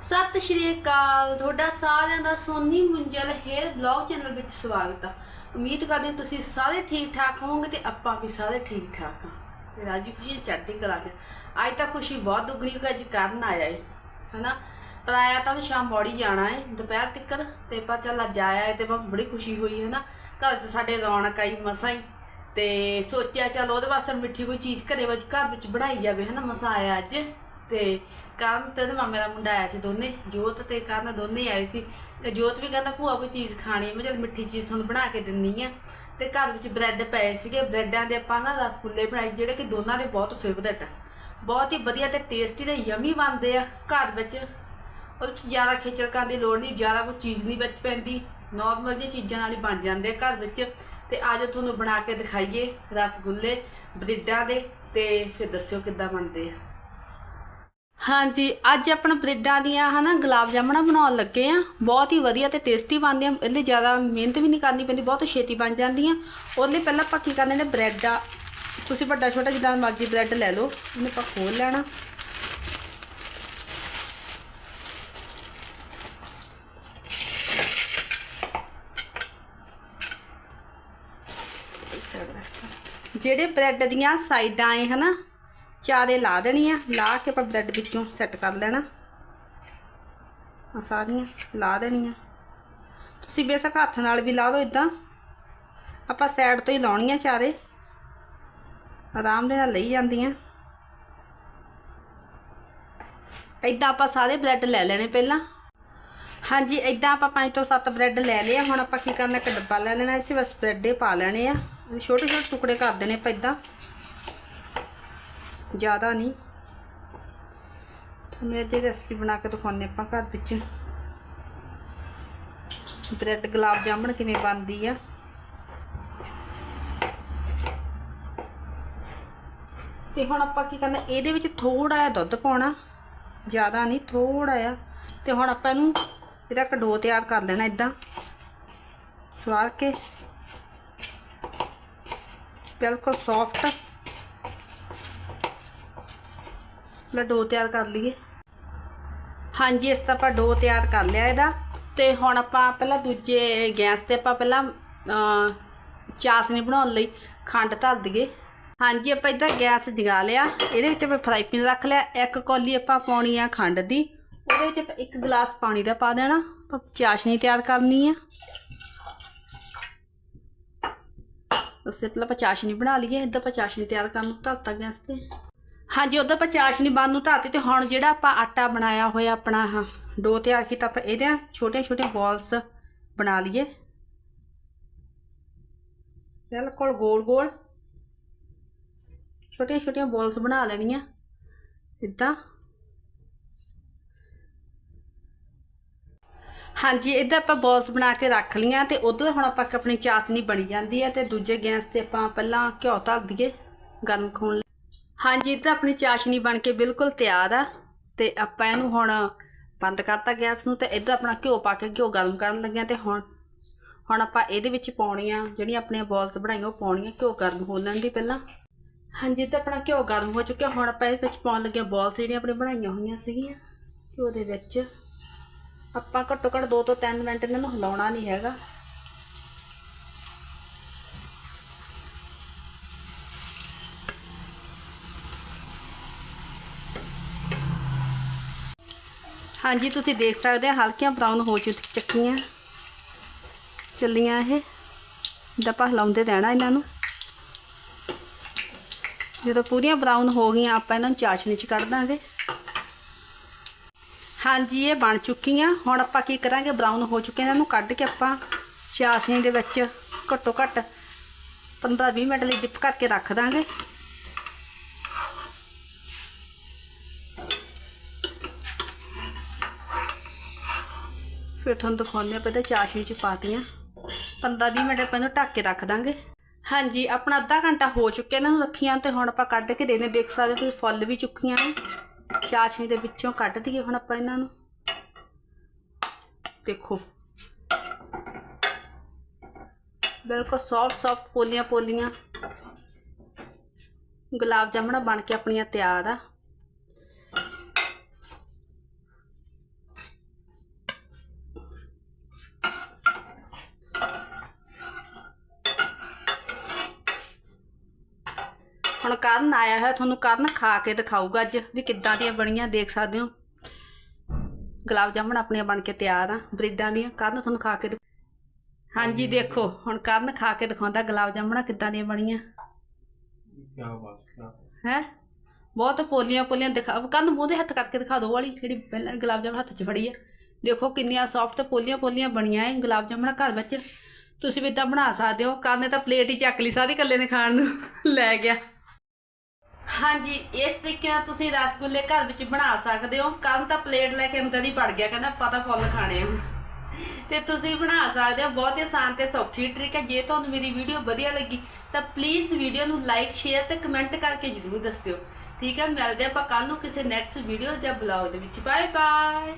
ਸਤਿ ਸ਼੍ਰੀ ਅਕਾਲ। ਤੁਹਾਡਾ ਸਾਰਿਆਂ ਦਾ Soni Munjal hair blog channel ਵਿੱਚ ਸਵਾਗਤ ਹੈ ਉਮੀਦ ਕਰਦੇ ਹਾਂ ਤੁਸੀਂ ਸਾਰੇ ਠੀਕ ਠਾਕ ਹੋਵੋਗੇ ਤੇ ਆਪਾਂ ਵੀ ਸਾਰੇ ਠੀਕ ਠਾਕ ਹਾਂ ਤੇ ਰਾਜੀ ਖੁਸ਼ੀ ਚੜ੍ਹਦੀ ਕਲਾ ਚ। ਅੱਜ ਤਾਂ ਖੁਸ਼ੀ ਬਹੁਤ ਦੁੱਗਣੀ ਹੋ ਅੱਜ ਕਰਨ ਆਇਆ ਏ, ਹਨਾ? ਪਰ ਆਇਆ ਤਾਂ ਉਹਨੂੰ ਸ਼ਾਮ ਬੋੜੀ ਜਾਣਾ ਏ, ਦੁਪਹਿਰ ਤੱਕ ਤੇ ਪਰ ਚੱਲ ਅੱਜ ਆਇਆ ਏ ਤੇ ਬਹੁਤ ਬੜੀ ਖੁਸ਼ੀ ਹੋਈ ਹੈ ਨਾ ਘਰ 'ਚ ਸਾਡੇ ਰੌਣਕ ਆਈ, ਮਸਾਂ ਹੀ ਤੇ ਸੋਚਿਆ ਚੱਲ ਉਹਦੇ ਵਾਸਤੇ ਮਿੱਠੀ ਕੋਈ ਚੀਜ਼ ਘਰੇ ਵਿੱਚ ਘਰ ਵਿੱਚ ਬਣਾਈ ਜਾਵੇ, ਹਨਾ? ਮਸਾਂ ਆਇਆ ਅੱਜ। ਤੇ ਕਰਨ ਤੇ ਉਹਦੇ ਮਾਮੇ ਦਾ ਮੁੰਡਾ ਆਇਆ ਸੀ ਦੋਨੇ, ਜੋਤ ਤੇ ਕਰਨ ਦੋਨੇ ਆਏ ਸੀ। ਤੇ ਜੋਤ ਵੀ ਕਹਿੰਦਾ, ਭੂਆ ਕੋਈ ਚੀਜ਼ ਖਾਣੀ ਹੈ। ਮੈਂ ਚਲ ਮਿੱਠੀ ਚੀਜ਼ ਤੁਹਾਨੂੰ ਬਣਾ ਕੇ ਦਿੰਨੀ ਆ। ਤੇ ਘਰ ਵਿੱਚ ਬ੍ਰੈਡ ਪਏ ਸੀਗੇ, ਬ੍ਰੈਡਾਂ ਦੇ ਆਪਾਂ ਨਾ ਰਸਗੁੱਲੇ ਬਣਾਏ ਜਿਹੜੇ ਕਿ ਦੋਨਾਂ ਦੇ ਬਹੁਤ ਫੇਵਰੇਟ ਆ। ਬਹੁਤ ਹੀ ਵਧੀਆ ਤੇ ਟੇਸਟੀ ਤੇ ਯਮੀ ਬਣਦੇ ਆ ਘਰ ਵਿੱਚ। ਉਹਦੇ ਵਿੱਚ ਜ਼ਿਆਦਾ ਖੇਚਲ ਕਰਨ ਦੀ ਲੋੜ ਨਹੀਂ, ਜ਼ਿਆਦਾ ਕੋਈ ਚੀਜ਼ ਨਹੀਂ ਵਿੱਚ ਪੈਂਦੀ। ਨਾਰਮਲ ਜਿਹੀ ਚੀਜ਼ਾਂ ਨਾਲ ਹੀ ਬਣ ਜਾਂਦੇ ਆ ਘਰ ਵਿੱਚ। ਤੇ ਅੱਜ ਤੁਹਾਨੂੰ ਬਣਾ ਕੇ ਦਿਖਾਈਏ ਰਸਗੁੱਲੇ ਬ੍ਰੈਡਾਂ ਦੇ ਤੇ ਫਿਰ ਦੱਸਿਓ ਕਿੱਦਾਂ ਬਣਦੇ ਆ। ਹਾਂਜੀ, ਅੱਜ ਆਪਾਂ ਬ੍ਰੈਡਾਂ ਦੀਆਂ, ਹਨਾ, ਗੁਲਾਬ ਜਾਮਣਾ ਬਣਾਉਣ ਲੱਗੇ ਆ। ਬਹੁਤ ਹੀ ਵਧੀਆ ਤੇ ਟੇਸਟੀ ਬਣਦੇ ਬਣਦੀਆਂ। ਇਹਦੇ ਜ਼ਿਆਦਾ ਮਿਹਨਤ ਵੀ ਨਹੀਂ ਕਰਨੀ ਪੈਂਦੀ, ਬਹੁਤ ਛੇਤੀ ਬਣ ਜਾਂਦੀਆਂ। ਉਹਦੇ ਲਈ ਪਹਿਲਾਂ ਆਪਾਂ ਕੀ ਕਰਨੇ ਨੇ, ਬ੍ਰੈਡ ਆ ਤੁਸੀਂ ਵੱਡਾ ਛੋਟਾ ਜਿੱਦਾਂ ਮਰਜ਼ੀ ਬ੍ਰੈਡ ਲੈ ਲਓ, ਉਹਨੂੰ ਆਪਾਂ ਖੋਲ ਲੈਣਾ। ਜਿਹੜੇ ਬ੍ਰੈਡ ਦੀਆਂ ਸਾਈਡਾਂ ਏ, ਹਨਾ ਚਾਰੇ ਲਾ ਦੇਣੀਆਂ ਲਾ ਕੇ ਆਪਾਂ ਬ੍ਰੈਡ ਵਿੱਚੋਂ ਸੈੱਟ ਕਰ ਲੈਣਾ। ਆ ਸਾਰੀਆਂ ਲਾ ਦੇਣੀਆਂ। ਤੁਸੀਂ ਬੇਸ਼ੱਕ ਹੱਥ ਨਾਲ ਵੀ ਲਾ ਦਿਓ ਇਦਾਂ ਆਪਾਂ ਸਾਈਡ ਤੋਂ ਹੀ ਲਾਉਣੀਆਂ ਚਾਰੇ। ਆਰਾਮ ਦੇ ਨਾਲ ਲਈ ਜਾਂਦੀਆਂ। ਇਦਾਂ ਆਪਾਂ ਸਾਰੇ ਬ੍ਰੈਡ ਲੈ ਲੈਣੇ ਪਹਿਲਾਂ। ਹਾਂਜੀ ਇਦਾਂ ਆਪਾਂ ਪੰਜ ਤੋਂ ਸੱਤ ਬ੍ਰੈਡ ਲੈ ਲਏ ਆ। ਹੁਣ ਆਪਾਂ ਕੀ ਕਰਨਾ, ਇੱਕ ਡੱਬਾ ਲੈ ਲੈਣਾ ਇਹ 'ਚ ਬਸ ਬ੍ਰੈਡੇ ਪਾ ਲੈਣੇ ਆ। ਛੋਟੇ ਛੋਟੇ ਟੁਕੜੇ ਕਰ ਦੇਣੇ ਆਪਾਂ ਇਦਾਂ ਜ਼ਿਆਦਾ ਨਹੀਂ। ਤੁਹਾਨੂੰ ਅੱਜ ਇਹ ਰੈਸਪੀ ਬਣਾ ਕੇ ਦਿਖਾਉਂਦੇ ਆਪਾਂ ਘਰ ਵਿੱਚ। ਬ੍ਰੈਡ ਗੁਲਾਬ ਜਾਮਣ ਕਿਵੇਂ ਬਣਦੀ ਆ। ਤੇ ਹੁਣ ਆਪਾਂ ਕੀ ਕਰਨਾ, ਇਹਦੇ ਵਿੱਚ ਥੋੜਾ ਜਿਹਾ ਦੁੱਧ ਪਾਉਣਾ, ਜ਼ਿਆਦਾ ਨਹੀਂ ਥੋੜਾ ਜਿਹਾ। ਤੇ ਹੁਣ ਆਪਾਂ ਇਹਨੂੰ, ਇਹਦਾ ਇੱਕ ਤਿਆਰ ਕਰ ਲੈਣਾ ਇਦਾਂ। ਸਵਾਰ ਕੇ। ਬਿਲਕੁਲ ਸੌਫਟ ਲੈ ਡੋ ਤਿਆਰ ਕਰ ਲਈਏ। ਹਾਂਜੀ, ਇਸ ਤਰ੍ਹਾਂ ਆਪਾਂ ਡੋ ਤਿਆਰ ਕਰ ਲਿਆ ਇਹਦਾ। ਤੇ ਹੁਣ ਆਪਾਂ ਪਹਿਲਾਂ ਦੂਜੇ ਗੈਸ ਤੇ ਆਪਾਂ ਪਹਿਲਾਂ ਚਾਸਨੀ ਬਣਾਉਣ ਲਈ ਖੰਡ ਧਰ ਦਈਏ। ਹਾਂਜੀ, ਆਪਾਂ ਇੱਧਰ ਗੈਸ ਜਗਾ ਲਿਆ। ਇਹਦੇ ਵਿੱਚ ਆਪਾਂ ਫਰਾਈ ਪੈਨ ਰੱਖ ਲਿਆ। ਇੱਕ ਕੌਲੀ ਆਪਾਂ ਪਾਉਣੀ ਆ ਖੰਡ ਦੀ। ਉਹਦੇ ਵਿੱਚ ਆਪਾਂ ਇੱਕ ਗਲਾਸ ਪਾਣੀ ਦਾ ਪਾ ਦੇਣਾ। ਆਪਾਂ ਚਾਸ਼ਨੀ ਤਿਆਰ ਕਰਨੀ ਆ। ਉਸੇ ਪਹਿਲਾਂ ਆਪਾਂ ਚਾਸ਼ਨੀ ਬਣਾ ਲਈਏ। ਇੱਧਰ ਆਪਾਂ ਚਾਸ਼ਨੀ ਤਿਆਰ ਕਰਨ ਨੂੰ ਧਰਤਾ ਗੈਸ ਤੇ। ਹਾਂਜੀ, ਉਧਰ ਆਪਾਂ ਚਾਸ਼ਨੀ ਬੰਨ ਨੂੰ ਧਰਤੀ ਤੇ ਹੁਣ ਜਿਹੜਾ ਆਪਾਂ ਆਟਾ ਬਣਾਇਆ ਹੋਇਆ, ਆਪਣਾ ਹਾਂ ਡੋ ਤਿਆਰ ਕੀਤਾ, ਆਪਾਂ ਇਹਦੇ ਛੋਟੇ ਛੋਟੇ ਬਾਲਸ ਬਣਾ ਲਈਏ। ਬਿਲਕੁਲ ਗੋਲ ਗੋਲ ਛੋਟੀਆਂ ਛੋਟੀਆਂ ਬਾਲਸ ਬਣਾ ਲੈਣੀਆਂ, ਇਦਾਂ। ਹਾਂਜੀ, ਇੱਧਰ ਆਪਾਂ ਬਾਲਸ ਬਣਾ ਕੇ ਰੱਖ ਲੀਆਂ ਤੇ ਉਧਰ ਹੁਣ ਆਪਾਂ ਆਪਣੀ ਚਾਸਨੀ ਬਣੀ ਜਾਂਦੀ ਹੈ ਤੇ ਦੂਜੇ ਗੈਸ ਤੇ ਆਪਾਂ ਪਹਿਲਾਂ ਘਿਓ ਧਰ ਦਈਏ, ਗਰਮ ਹੋਣ ਲਈ ਹਾਂਜੀ ਇੱਧਰ ਆਪਣੀ ਚਾਸ਼ਨੀ ਬਣ ਕੇ ਬਿਲਕੁਲ ਤਿਆਰ ਆ ਤੇ ਆਪਾਂ ਇਹਨੂੰ ਹੁਣ ਬੰਦ ਕਰਤਾ ਗੈਸ ਨੂੰ ਤੇ ਇੱਧਰ ਆਪਣਾ ਘਿਓ ਪਾ ਕੇ ਘਿਓ ਗਰਮ ਕਰਨ ਲੱਗਿਆ ਤੇ ਹੁਣ ਹੁਣ ਆਪਾਂ ਇਹਦੇ ਵਿੱਚ ਪਾਉਣੀਆਂ ਜਿਹੜੀਆਂ ਆਪਣੀਆਂ ਬਾਲਸ ਬਣਾਈਆਂ, ਉਹ ਪਾਉਣੀਆਂ ਘਿਓ ਗਰਮ ਹੋ ਲੈਣ ਦੀ ਪਹਿਲਾਂ। ਹਾਂਜੀ ਤੇ ਆਪਣਾ ਘਿਓ ਗਰਮ ਹੋ ਚੁੱਕਿਆ, ਹੁਣ ਆਪਾਂ ਇਹਦੇ ਵਿੱਚ ਪਾਉਣ ਲੱਗੇ ਬਾਲਸ ਜਿਹੜੀਆਂ ਆਪਣੇ ਬਣਾਈਆਂ ਹੋਈਆਂ ਸੀਗੀਆਂ, ਘਿਓ ਦੇ ਵਿੱਚ। ਆਪਾਂ ਘੱਟੋ ਘੱਟ 2 ਤੋਂ 3 ਮਿੰਟ ਇਹਨਾਂ ਨੂੰ ਹਿਲਾਉਣਾ ਨਹੀਂ ਹੈਗਾ। ਹਾਂਜੀ, ਤੁਸੀਂ ਦੇਖ ਸਕਦੇ ਆ, ਹਲਕੀਆਂ ਬਰਾਊਨ ਹੋ ਚੁੱਕ ਚੱਕੀਆਂ। ਚੱਲੀਆਂ ਇਹ। ਡੱਪਾ ਹਿਲਾਉਂਦੇ ਰਹਿਣਾ ਇਹਨਾਂ ਨੂੰ। ਜਦੋਂ ਪੂਰੀਆਂ ਬਰਾਊਨ ਹੋ ਗਈਆਂ, ਆਪਾਂ ਇਹਨਾਂ ਨੂੰ ਚਾਸ਼ਨੀ ਚ ਕੱਢ ਦਾਂਗੇ। ਹਾਂਜੀ, ਇਹ ਬਣ ਚੁੱਕੀਆਂ। ਹੁਣ ਆਪਾਂ ਕੀ ਕਰਾਂਗੇ? ਬਰਾਊਨ ਹੋ ਚੁੱਕੇ ਇਹਨਾਂ ਨੂੰ ਕੱਢ ਕੇ ਆਪਾਂ ਚਾਸ਼ਨੀ ਦੇ ਵਿੱਚ ਘੱਟੋ ਘੱਟ 15-20 ਮਿੰਟ ਲਈ ਡਿਪ ਕਰਕੇ ਰੱਖ ਦਾਂਗੇ। ਫਿਰ ਤੁਹਾਨੂੰ ਦਿਖਾਉਂਦੇ ਆ ਪਹਿਲਾਂ ਚਾਸ਼ਨੀ ਚ ਪਾਤੀਆਂ। 15-20 ਮਿੰਟ ਪਹਿਲਾਂ ਢੱਕ ਕੇ ਰੱਖ ਦਾਂਗੇ। ਹਾਂਜੀ, ਆਪਣਾ ਅੱਧਾ ਘੰਟਾ ਹੋ ਚੁੱਕਿਆ ਇਹਨਾਂ ਨੂੰ ਰੱਖੀਆਂ ਤੇ ਹੁਣ ਆਪਾਂ ਕੱਢ ਕੇ ਦੇਨੇ ਦੇਖ ਸਕਦੇ ਤੁਸੀਂ ਫੁੱਲ ਵੀ ਚੁੱਕੀਆਂ ਚਾਸ਼ਨੀ ਦੇ ਵਿੱਚੋਂ ਕੱਢ ਦਈਏ ਹੁਣ ਆਪਾਂ ਇਹਨਾਂ ਨੂੰ। ਦੇਖੋ। ਬਿਲਕੁਲ ਸੌਫਟ ਸੌਫਟ ਪੋਲੀਆਂ ਪੋਲੀਆਂ ਗੁਲਾਬ ਜਾਮਣਾ ਬਣ ਕੇ ਆਪਣੀਆਂ ਤਿਆਰ ਆ। ਹੁਣ ਕਰਨ ਆਇਆ ਹੈ ਤੁਹਾਨੂੰ ਕਰਨ ਖਾ ਕੇ ਦਿਖਾਊਗਾ ਅੱਜ ਵੀ ਕਿੱਦਾਂ ਦੀਆਂ ਬਣੀਆਂ ਦੇਖ ਸਕਦੇ ਹੋ। ਗੁਲਾਬ ਜਾਮਣ ਆਪਣੀਆਂ ਬਣ ਕੇ ਤਿਆਰ ਆ ਬਰੀਡਾਂ ਦੀਆਂ ਕਰਨ ਤੁਹਾਨੂੰ ਖਾ ਕੇ ਹਾਂਜੀ ਦੇਖੋ ਹੁਣ ਕਰਨ ਖਾ ਕੇ ਦਿਖਾਉਂਦਾ ਗੁਲਾਬ ਜਾਮਣਾ ਕਿੱਦਾਂ ਦੀਆਂ ਬਣੀਆਂ। ਕੀ ਹੈ। ਬਹੁਤ ਪੋਲੀਆਂ ਪੋਲੀਆਂ ਦਿਖਾ ਕਰਨ ਮੂੰਹ ਦੇ ਹੱਥ ਕਰਕੇ ਦਿਖਾ ਦਿਓ ਵਾਲੀ ਜਿਹੜੀ ਪਹਿਲਾਂ ਗੁਲਾਬ ਜਾਮਣ ਹੱਥ 'ਚ ਫੜੀ ਆ। ਦੇਖੋ ਕਿੰਨੀਆਂ ਸੌਫਟ ਪੋਲੀਆਂ ਪੋਲੀਆਂ ਬਣੀਆਂ ਐ ਗੁਲਾਬ ਜਾਮਣਾ ਘਰ ਵਿੱਚ। ਤੁਸੀਂ ਵੀ ਤਾਂ ਬਣਾ ਸਕਦੇ ਹੋ ਕਰਨ ਤਾਂ ਪਲੇਟ ਹੀ ਚੱਕ ਲਈ ਸਾਦੀ ਇਕੱਲੇ ਨੇ ਖਾਣ ਨੂੰ। ਲੈ ਗਿਆ। ਹਾਂਜੀ, ਇਸ ਤਰੀਕੇ ਨਾਲ ਤੁਸੀਂ ਰਸਗੁੱਲੇ ਘਰ ਵਿੱਚ ਬਣਾ ਸਕਦੇ ਹੋ। ਕੱਲ ਤਾਂ ਪਲੇਟ ਲੈ ਕੇ ਅੰਦਰ ਹੀ ਵੜ ਗਿਆ, ਕਹਿੰਦਾ ਪਤਾ ਫੁੱਲ ਖਾਣੇ ਆ। ਤੇ ਤੁਸੀਂ ਬਣਾ ਸਕਦੇ ਹੋ, ਬਹੁਤ ਹੀ ਆਸਾਨ ਤੇ ਸੌਖੀ ਟ੍ਰਿਕ ਹੈ। ਜੇ ਤੁਹਾਨੂੰ ਮੇਰੀ ਵੀਡੀਓ ਵਧੀਆ ਲੱਗੀ, ਤਾਂ ਪਲੀਜ਼ ਵੀਡੀਓ ਨੂੰ ਲਾਈਕ ਸ਼ੇਅਰ ਤੇ ਕਮੈਂਟ ਕਰਕੇ ਜਰੂਰ ਦੱਸਿਓ। ਠੀਕ ਹੈ, ਮਿਲਦੇ ਆਪਾਂ ਕੱਲ ਨੂੰ ਕਿਸੇ ਨੈਕਸਟ ਵੀਡੀਓ ਜਾਂ ਬਲੌਗ ਦੇ ਵਿੱਚ। Bye bye